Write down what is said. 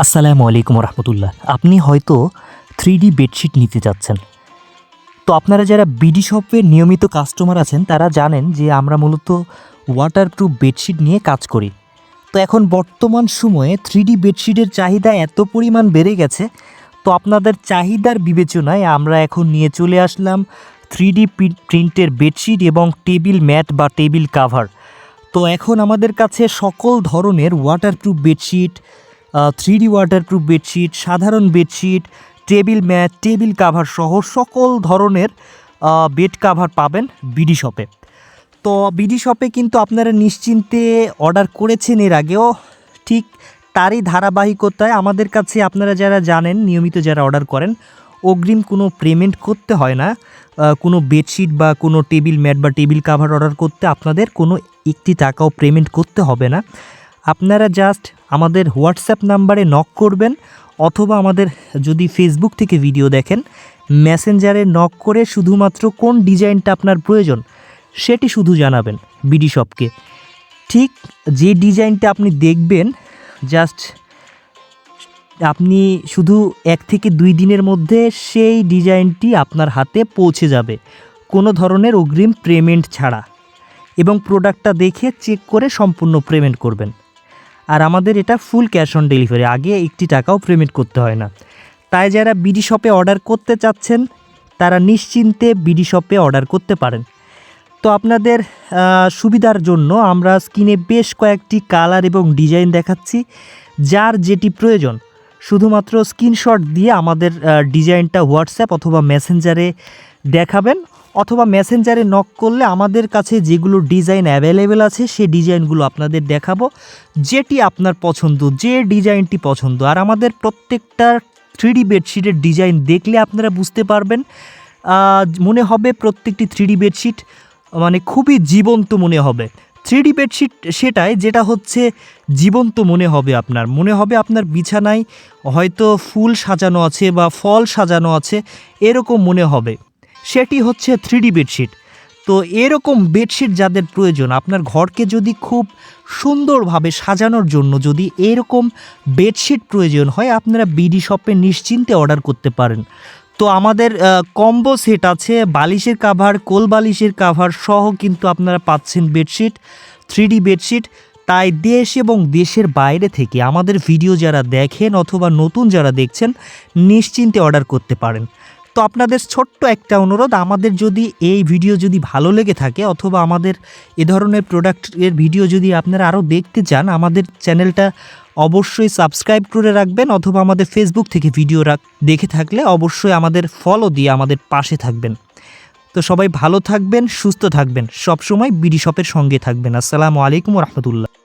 আসসালামু আলাইকুম রহমতুল্লাহ। আপনি হয়তো থ্রি ডি বেডশিট নিতে যাচ্ছেন। তো আপনারা যারা বিডি শপের নিয়মিত কাস্টমার আছেন, তারা জানেন যে আমরা মূলত ওয়াটারপ্রুফ বেডশিট নিয়ে কাজ করি। তো এখন বর্তমান সময়ে থ্রি ডি বেডশিটের চাহিদা এত পরিমাণ বেড়ে গেছে, তো আপনাদের চাহিদার বিবেচনায় আমরা এখন নিয়ে চলে আসলাম থ্রি ডি প্রিন্টের বেডশিট এবং টেবিল ম্যাট বা টেবিল কাভার তো এখন আমাদের কাছে সকল ধরনের waterproof bedsheet three D waterproof bedsheet সাধারণ bedsheet table mat table cover সহ সকল ধরনের বেড কাভার পাবেন বিডি শপে তো বিডি শপে কিন্তু আপনারা নিশ্চিন্তে অর্ডার করেছেন এর আগেও, ঠিক তারই ধারাবাহিকতায় আমাদের কাছে আপনারা যারা জানেন, নিয়মিত যারা অর্ডার করেন, অগ্রিম কোনো পেমেন্ট করতে হয় না। কোনো বেডশিট বা কোনো টেবিল ম্যাট বা টেবিল কাভার অর্ডার করতে আপনাদের কোনো একটি টাকাও পেমেন্ট করতে হবে না। আপনারা জাস্ট আমাদের হোয়াটসঅ্যাপ নাম্বারে নক করবেন অথবা আমাদের যদি ফেসবুক থেকে ভিডিও দেখেন মেসেঞ্জারে নক করে শুধুমাত্র কোন ডিজাইনটা আপনার প্রয়োজন সেটি শুধু জানাবেন বিডি শপকে ঠিক যে ডিজাইনটা আপনি দেখবেন জাস্ট আপনি শুধু এক থেকে দুই দিনের মধ্যে সেই ডিজাইনটি আপনার হাতে পৌঁছে যাবে, কোনো ধরনের অগ্রিম পেমেন্ট ছাড়া। এবং প্রোডাক্টটা দেখে চেক করে সম্পূর্ণ পেমেন্ট করবেন। আর আমাদের এটা ফুল ক্যাশ অন ডেলিভারি আগে একটি টাকাও পেমেন্ট করতে হয় না। তাই যারা বিডি শপে অর্ডার করতে চাচ্ছেন, তারা নিশ্চিন্তে বিডি শপে অর্ডার করতে পারেন। তো আপনাদের সুবিধার জন্য আমরা স্ক্রিনে বেশ কয়েকটি কালার এবং ডিজাইন দেখাচ্ছি, যার যেটি প্রয়োজন। শুধুমাত্র স্ক্রিনশট দিয়ে আমাদের ডিজাইনটা হোয়াটসঅ্যাপ অথবা মেসেঞ্জারে দেখাবেন। অথবা মেসেঞ্জারে নক করলে আমাদের কাছে যেগুলো ডিজাইন অ্যাভেলেবেল আছে, সেই ডিজাইনগুলো আপনাদের দেখাবো, যেটি আপনার পছন্দ, যে ডিজাইনটি পছন্দ। আর আমাদের প্রত্যেকটা থ্রি ডি বেডশিটের ডিজাইন দেখলে আপনারা বুঝতে পারবেন মনে হবে প্রত্যেকটি থ্রি ডি বেডশিট মানে খুবই জীবন্ত মনে হবে। থ্রি ডি বেডশিট সেটাই যেটা হচ্ছে জীবন্ত মনে হবে আপনার। মনে হবে আপনার বিছানায় হয়তো ফুল সাজানো আছে বা ফল সাজানো আছে, এরকম মনে হবে। সেটি হচ্ছে থ্রি ডি বেডশিট তো এরকম বেডশিট যাদের প্রয়োজন, আপনার ঘরকে যদি খুব সুন্দরভাবে সাজানোর জন্য যদি এরকম বেডশিট প্রয়োজন হয়, আপনারা বিডি শপে নিশ্চিন্তে অর্ডার করতে পারেন। তো আমাদের কম্বো সেট আছে, বালিশের কাভার কোল বালিশের কাভার সহ কিন্তু আপনারা পাচ্ছেন বেডশিট থ্রি ডি বেডশিট তাই দেশ এবং দেশের বাইরে থেকে আমাদের ভিডিও যারা দেখেন অথবা নতুন যারা দেখছেন, নিশ্চিন্তে অর্ডার করতে পারেন। তো আপনাদের ছোট্ট একটা অনুরোধ, আমাদের যদি এই ভিডিও যদি ভালো লেগে থাকে অথবা আমাদের এ ধরনের প্রোডাক্টের ভিডিও যদি আপনারা আরও দেখতে চান, আমাদের চ্যানেলটা অবশ্যই সাবস্ক্রাইব করে রাখবেন অথবা আমাদের ফেসবুক থেকে ভিডিও রাখ দেখে থাকলে অবশ্যই আমাদের ফলো দিয়ে আমাদের পাশে থাকবেন। তো সবাই ভালো থাকবেন, সুস্থ থাকবেন, সবসময় বিডি শপের সঙ্গে থাকবেন। আসসালামু আলাইকুম রহমতুল্লাহ।